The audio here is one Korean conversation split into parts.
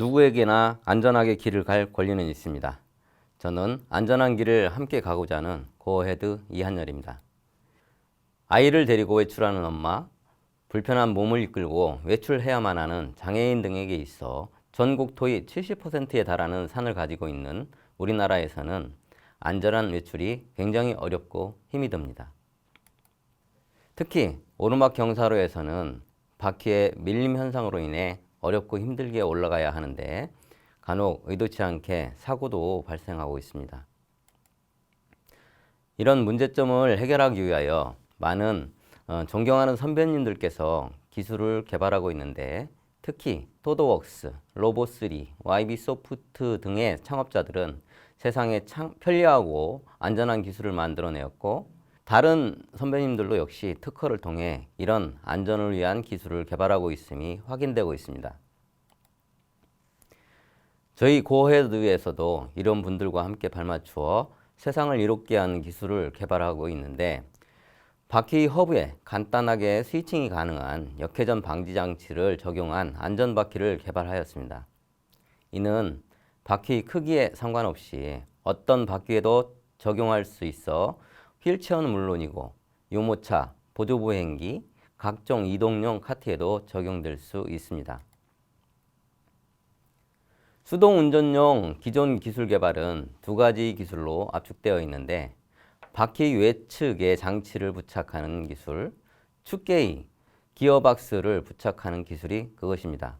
누구에게나 안전하게 길을 갈 권리는 있습니다. 저는 안전한 길을 함께 가고자 하는 고헤드 이한열입니다. 아이를 데리고 외출하는 엄마, 불편한 몸을 이끌고 외출해야만 하는 장애인 등에게 있어 전국 토의 70%에 달하는 산을 가지고 있는 우리나라에서는 안전한 외출이 굉장히 어렵고 힘이 듭니다. 특히 오르막 경사로에서는 바퀴의 밀림 현상으로 인해 어렵고 힘들게 올라가야 하는데 간혹 의도치 않게 사고도 발생하고 있습니다. 이런 문제점을 해결하기 위하여 많은 어, 존경하는 선배님들께서 기술을 개발하고 있는데 특히 토도웍스, 로보3, YB소프트 등의 창업자들은 세상에 창- 편리하고 안전한 기술을 만들어내었고 다른 선배님들도 역시 특허를 통해 이런 안전을 위한 기술을 개발하고 있음이 확인되고 있습니다. 저희 고헤드에서도 이런 분들과 함께 발맞추어 세상을 이롭게 하는 기술을 개발하고 있는데 바퀴 허브에 간단하게 스위칭이 가능한 역회전 방지 장치를 적용한 안전 바퀴를 개발하였습니다. 이는 바퀴 크기에 상관없이 어떤 바퀴에도 적용할 수 있어 휠체어는 물론이고 유모차, 보조보행기, 각종 이동용 카트에도 적용될 수 있습니다. 수동 운전용 기존 기술 개발은 두 가지 기술로 압축되어 있는데 바퀴 외측에 장치를 부착하는 기술, 축게이, 기어박스를 부착하는 기술이 그것입니다.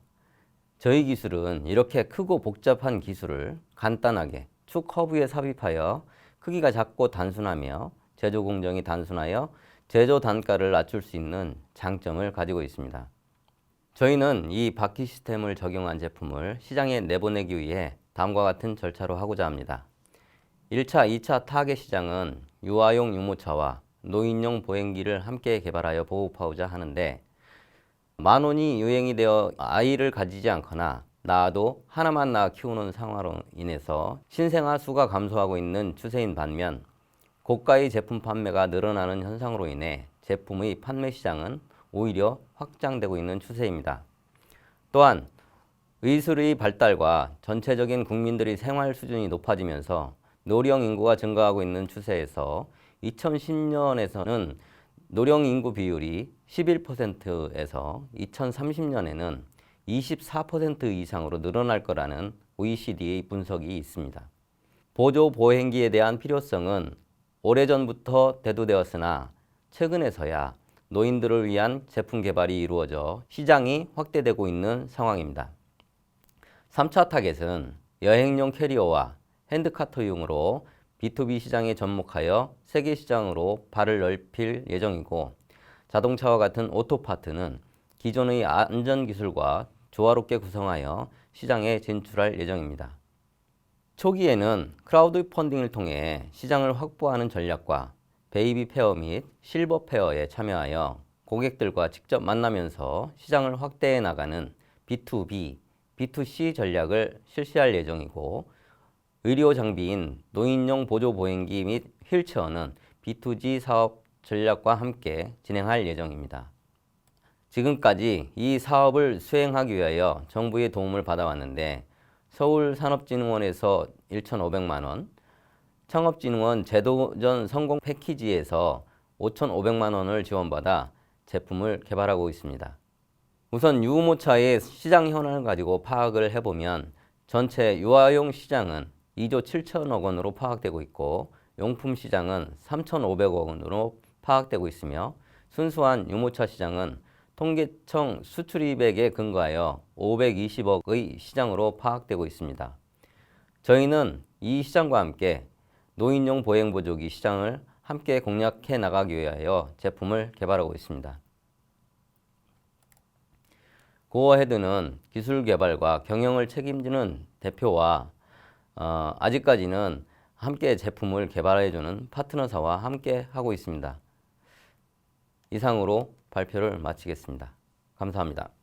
저희 기술은 이렇게 크고 복잡한 기술을 간단하게 축 커브에 삽입하여 크기가 작고 단순하며 제조 공정이 단순하여 제조 단가를 낮출 수 있는 장점을 가지고 있습니다. 저희는 이 바퀴 시스템을 적용한 제품을 시장에 내보내기 위해 다음과 같은 절차로 하고자 합니다. 1차, 2차 타겟 시장은 유아용 유모차와 노인용 보행기를 함께 개발하여 보급하고자 하는데 만 원이 유행이 되어 아이를 가지지 않거나 낳아도 하나만 낳아 키우는 상황으로 인해서 신생아 수가 감소하고 있는 추세인 반면 고가의 제품 판매가 늘어나는 현상으로 인해 제품의 판매 시장은 오히려 확장되고 있는 추세입니다. 또한 의술의 발달과 전체적인 국민들의 생활 수준이 높아지면서 노령 인구가 증가하고 있는 추세에서 2010년에서는 노령 인구 비율이 11%에서 2030년에는 24% 이상으로 늘어날 거라는 OECD의 분석이 있습니다. 보조 보행기에 대한 필요성은 오래전부터 대두되었으나 최근에서야 노인들을 위한 제품 개발이 이루어져 시장이 확대되고 있는 상황입니다. 3차 타겟은 여행용 캐리어와 핸드카터용으로 B2B 시장에 접목하여 세계 시장으로 발을 넓힐 예정이고 자동차와 같은 오토파트는 기존의 안전 기술과 조화롭게 구성하여 시장에 진출할 예정입니다. 초기에는 크라우드 펀딩을 통해 시장을 확보하는 전략과 베이비 페어 및 실버 페어에 참여하여 고객들과 직접 만나면서 시장을 확대해 나가는 B2B, B2C 전략을 실시할 예정이고 의료 장비인 노인용 보조 보행기 및 휠체어는 B2G 사업 전략과 함께 진행할 예정입니다. 지금까지 이 사업을 수행하기 위하여 정부의 도움을 받아왔는데 서울산업진흥원에서 1,500만 원, 창업진흥원 제도전 성공 패키지에서 5,500만 원을 지원받아 제품을 개발하고 있습니다. 우선 유모차의 시장 현황을 가지고 파악을 해보면 전체 유아용 시장은 2조 7천억 원으로 파악되고 있고 용품 시장은 3,500억 원으로 파악되고 있으며 순수한 유모차 시장은 통계청 수출입액에 근거하여 520억의 시장으로 파악되고 있습니다. 저희는 이 시장과 함께 노인용 보행보조기 시장을 함께 공략해 나가기 위하여 제품을 개발하고 있습니다. 고어헤드는 기술 개발과 경영을 책임지는 대표와 어, 아직까지는 함께 제품을 개발해주는 파트너사와 함께 하고 있습니다. 이상으로 발표를 마치겠습니다. 감사합니다.